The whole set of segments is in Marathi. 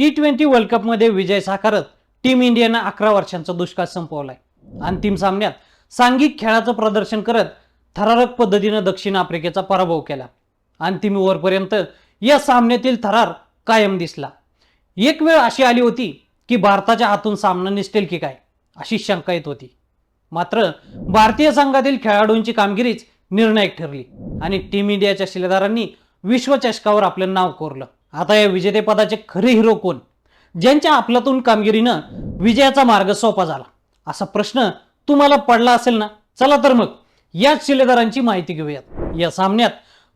टी ट्वेंटी वर्ल्ड कपमध्ये विजय साकारत टीम इंडियानं अकरा वर्षांचा दुष्काळ संपवलाय. अंतिम सामन्यात सांघिक खेळाचं प्रदर्शन करत थरारक पद्धतीनं दक्षिण आफ्रिकेचा पराभव केला. अंतिम ओव्हरपर्यंत या सामन्यातील थरार कायम दिसला. एक वेळ अशी आली होती की भारताच्या हातून सामना निसटेल की काय अशी शंका येत होती. मात्र भारतीय संघातील खेळाडूंची कामगिरीच निर्णायक ठरली आणि टीम इंडियाच्या शिलेदारांनी विश्वचषकावर आपलं नाव कोरलं. आता या विजेतेपदाचे खरे हिरो कोण? ज्यांच्या आपल्यातून कामगिरीनं विजयाचा मार्ग सोपा झाला. असा प्रश्न तुम्हाला पडला असेल ना? चला तर मग याच शिलेदारांची माहिती घेऊयात. या सामन्यात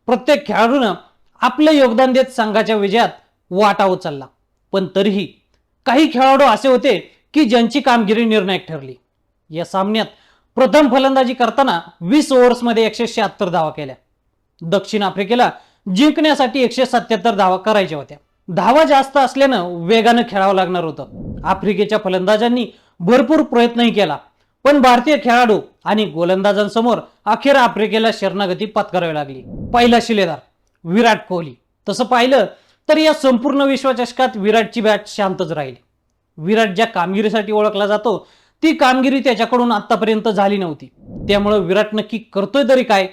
प्रत्येक खेळाडूनं आपलं योगदान देत संघाच्या विजयात वाटा उचलला. पण तरीही काही खेळाडू असे होते की ज्यांची कामगिरी निर्णायक ठरली. या सामन्यात प्रथम फलंदाजी करताना वीस ओव्हर्समध्ये एकशे शहात्तर धावा केल्या. दक्षिण आफ्रिकेला जिंकण्यासाठी एकशे सत्याहत्तर धावा करायच्या होत्या. धावा जास्त असल्यानं वेगानं खेळावं लागणार होतं. आफ्रिकेच्या फलंदाजांनी भरपूर प्रयत्नही केला. पण भारतीय खेळाडू आणि गोलंदाजांसमोर अखेर आफ्रिकेला शरणागती पत्करावी लागली. पहिला शिलेदार विराट कोहली. तसं पाहिलं तर या संपूर्ण विश्वचषकात विराटची बॅट शांतच राहिली. विराट ज्या कामगिरीसाठी ओळखला जातो ती कामगिरी त्याच्याकडून आतापर्यंत झाली नव्हती. त्यामुळं विराट नक्की करतोय तरी काय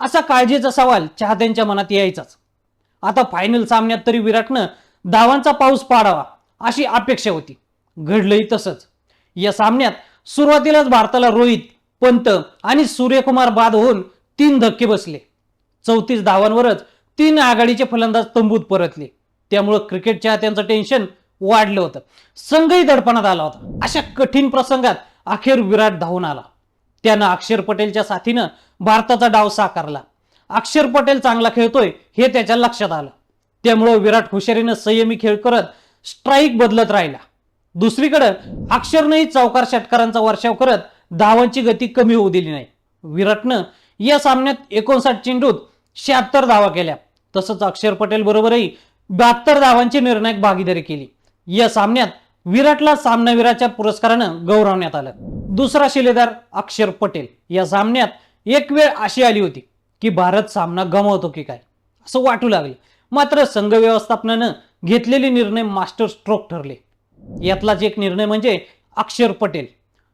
असा काळजीचा सवाल चाहत्यांच्या मनात यायचाच. आता फायनल सामन्यात तरी विराटनं धावांचा पाऊस पाडावा अशी अपेक्षा होती. घडलंही तसंच. या सामन्यात सुरुवातीलाच भारताला रोहित पंत आणि सूर्यकुमार बाद होऊन तीन धक्के बसले. चौतीस धावांवरच तीन आघाडीचे फलंदाज तंबूत परतले. त्यामुळं क्रिकेट चाहत्यांचं टेन्शन वाढलं होतं. संघही दडपणात आला होता. अशा कठीण प्रसंगात अखेर विराट धावून आला. त्यानं अक्षर पटेलच्या साथीनं भारताचा डाव साकारला. अक्षर पटेल चांगला खेळतोय हे त्याच्या लक्षात आलं. त्यामुळं विराट हुशारीनं संयमी खेळ करत स्ट्राईक बदलत राहिला. दुसरीकडे अक्षरनंही चौकार षटकारांचा वर्षाव करत धावांची गती कमी होऊ दिली नाही. विराटनं या सामन्यात एकोणसाठ चेंडूत शहात्तर धावा केल्या. तसंच अक्षर पटेल बरोबरही बहात्तर धावांची निर्णायक भागीदारी केली. या सामन्यात विराटला सामनावीराच्या पुरस्कारानं गौरवण्यात आलं. दुसरा शिलेदार अक्षर पटेल. या सामन्यात एक वेळ अशी आली होती की भारत सामना गमावतो की काय? असं वाटू लागलं. मात्र संघ व्यवस्थापनानं घेतलेले निर्णय मास्टर स्ट्रोक ठरले. यातलाच एक निर्णय म्हणजे अक्षर पटेल.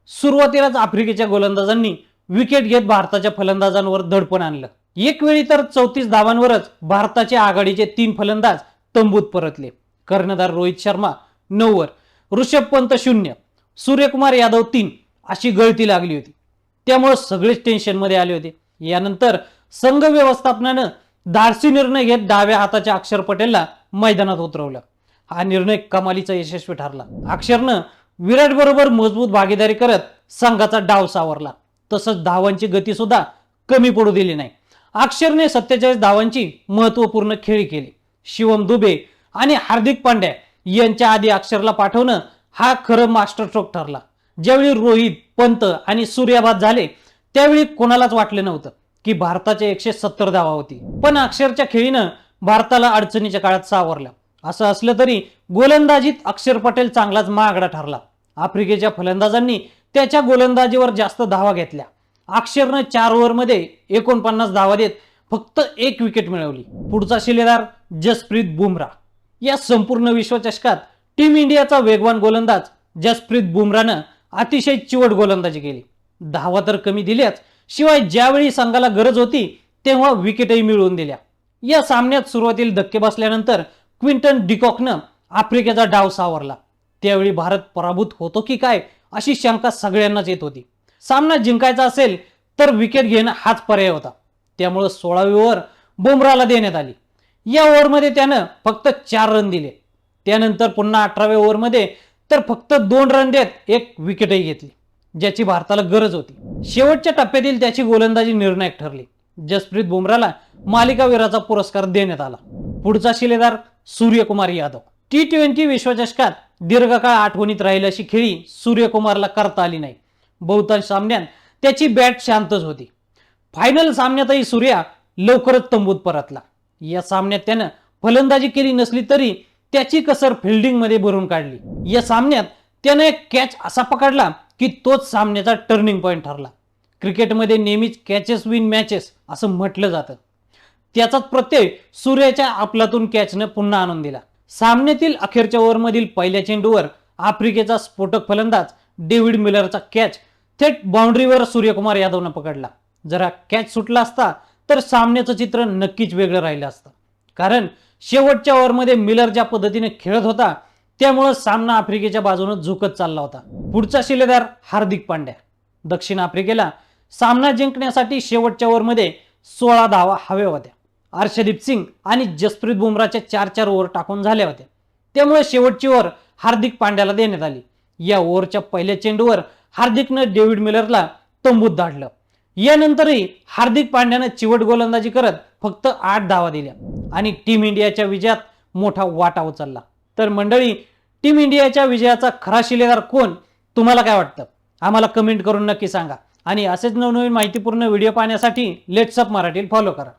सुरुवातीलाच आफ्रिकेच्या गोलंदाजांनी विकेट घेत भारताच्या फलंदाजांवर दडपण आणलं. एक वेळी तर चौतीस धावांवरच भारताचे आघाडीचे तीन फलंदाज तंबूत परतले. कर्णधार रोहित शर्मा नऊवर ऋषभ पंत शून्य सूर्यकुमार यादव तीन अशी गळती लागली होती. त्यामुळे सगळेच टेन्शनमध्ये आले होते. यानंतर संघ व्यवस्थापनानं धाडसी निर्णय घेत डाव्या हाताच्या अक्षर पटेलला मैदानात उतरवलं. हा निर्णय कमालीचा यशस्वी ठरला. अक्षरनं विराट बरोबर मजबूत भागीदारी करत संघाचा डाव सावरला. तसंच धावांची गती सुद्धा कमी पडू दिली नाही. अक्षरने सत्तेचाळीस धावांची महत्त्वपूर्ण खेळी केली. शिवम दुबे आणि हार्दिक पांड्या यांच्या आधी अक्षरला पाठवणं हा खरं मास्टर स्ट्रोक ठरला. ज्यावेळी रोहित पंत आणि सूर्याबाद झाले त्यावेळी कोणालाच वाटलं नव्हतं की भारताचे एकशे सत्तर धावा होती. पण अक्षरच्या खेळीनं भारताला अडचणीच्या काळात सावरला. असं असलं तरी गोलंदाजीत अक्षर पटेल चांगलाच महागडा ठरला. आफ्रिकेच्या फलंदाजांनी त्याच्या गोलंदाजीवर जास्त धावा घेतल्या. अक्षरनं चार ओव्हरमध्ये एकोणपन्नास धावा देत फक्त एक विकेट मिळवली. पुढचा शिलेदार जसप्रीत बुमराह. या संपूर्ण विश्वचषकात टीम इंडियाचा वेगवान गोलंदाज जसप्रीत बुमरानं अतिशय चिवट गोलंदाजी केली. धावा तर कमी दिल्याच शिवाय ज्यावेळी संघाला गरज होती तेव्हा विकेटही मिळवून दिल्या. या सामन्यात सुरुवातीला धक्के बसल्यानंतर क्विंटन डिकॉकनं आफ्रिकेचा डाव सावरला. त्यावेळी भारत पराभूत होतो की काय अशी शंका सगळ्यांनाच येत होती. सामना जिंकायचा असेल तर विकेट घेणं हाच पर्याय होता. त्यामुळं सोळावी ओव्हर बुमराला देण्यात आली. या ओव्हरमध्ये त्यानं फक्त चार रन दिले. त्यानंतर पुन्हा अठराव्या ओव्हरमध्ये तर फक्त दोन रन देत एक विकेटही घेतली ज्याची भारताला गरज होती. शेवटच्या टप्प्यातील त्याची गोलंदाजी निर्णायक ठरली. जसप्रीत बुमराला मालिकावीराचा पुरस्कार देण्यात आला. पुढचा शिलेदार सूर्यकुमार यादव. टी ट्वेंटी विश्वचषकात दीर्घकाळ आठवणीत राहील अशी खेळी सूर्यकुमारला करता आली नाही. बहुतांश सामन्यात त्याची बॅट शांतच होती. फायनल सामन्यातही सूर्या लवकरच तंबूत परतला. या सामन्यात त्यानं फलंदाजी केली नसली तरी त्याची कसर फिल्डिंगमध्ये भरून काढली. या सामन्यात त्यानं एक कॅच असा पकडला की तोच सामन्याचा टर्निंग पॉईंट ठरला. क्रिकेटमध्ये नेहमीच कॅचेस विन मॅचेस असं म्हटलं जातं. त्याचाच प्रत्यय सूर्याच्या आपलातून कॅचनं पुन्हा आणून दिला. सामन्यातील अखेरच्या ओव्हरमधील पहिल्या चेंडूवर आफ्रिकेचा स्फोटक फलंदाज डेव्हिड मिलरचा कॅच थेट बाउंड्रीवर सूर्यकुमार यादवनं पकडला. जरा कॅच सुटला असता तर सामन्याचं चित्र नक्कीच वेगळं राहिलं असतं. कारण शेवटच्या ओव्हरमध्ये मिलर ज्या पद्धतीने खेळत होता त्यामुळं सामना आफ्रिकेच्या बाजूनं झुकत चालला होता. पुढचा शिलेदार हार्दिक पांड्या. दक्षिण आफ्रिकेला सामना जिंकण्यासाठी शेवटच्या ओव्हरमध्ये सोळा धावा हव्या होत्या. अर्षदीप सिंग आणि जसप्रीत बुमराच्या चार चार ओव्हर टाकून झाल्या होत्या. त्यामुळे शेवटची ओव्हर हार्दिक पांड्याला देण्यात आली. या ओव्हरच्या पहिल्या चेंडूवर हार्दिकनं डेव्हिड मिलरला तंबूत धाडलं यानंतरही हार्दिक पांड्यानं चिवट गोलंदाजी करत फक्त आठ धावा दिल्या. आणि टीम इंडियाच्या विजयात मोठा वाटा उचलला तर मंडळी टीम इंडियाच्या विजयाचा खरा शिलेदार कोण? तुम्हाला काय वाटतं? आम्हाला कमेंट करून नक्की सांगा. आणि असेच नवनवीन माहितीपूर्ण व्हिडिओ पाहण्यासाठी लेट्सअप मराठी फॉलो करा.